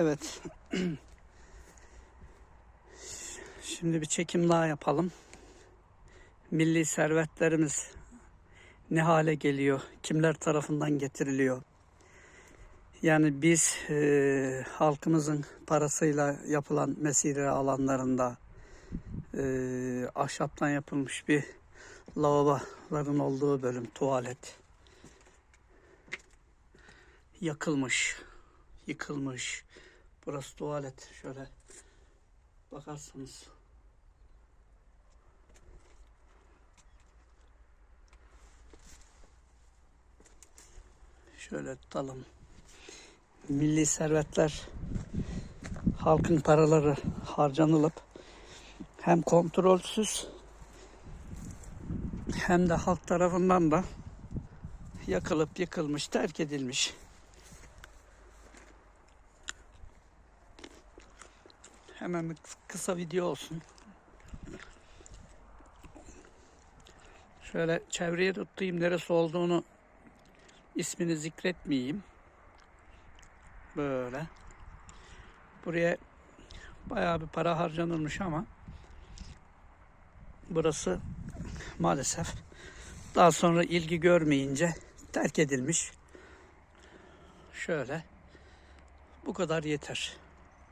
Evet. Şimdi bir çekim daha yapalım. Milli servetlerimiz ne hale geliyor? Kimler tarafından getiriliyor? Yani biz e, halkımızın parasıyla yapılan mesire alanlarında e, ahşaptan yapılmış bir lavaboların olduğu bölüm tuvalet yakılmış, yıkılmış. Burası tuvalet. Şöyle bakarsanız. Şöyle tutalım. Milli servetler halkın paraları harcanılıp hem kontrolsüz hem de halk tarafından da yakılıp yıkılmış, terk edilmiş. Hemen bir kısa video olsun. Şöyle çevreye tutayım neresi olduğunu ismini zikretmeyeyim. Böyle. Buraya bayağı bir para harcanırmış ama burası maalesef daha sonra ilgi görmeyince terk edilmiş. Şöyle bu kadar yeter.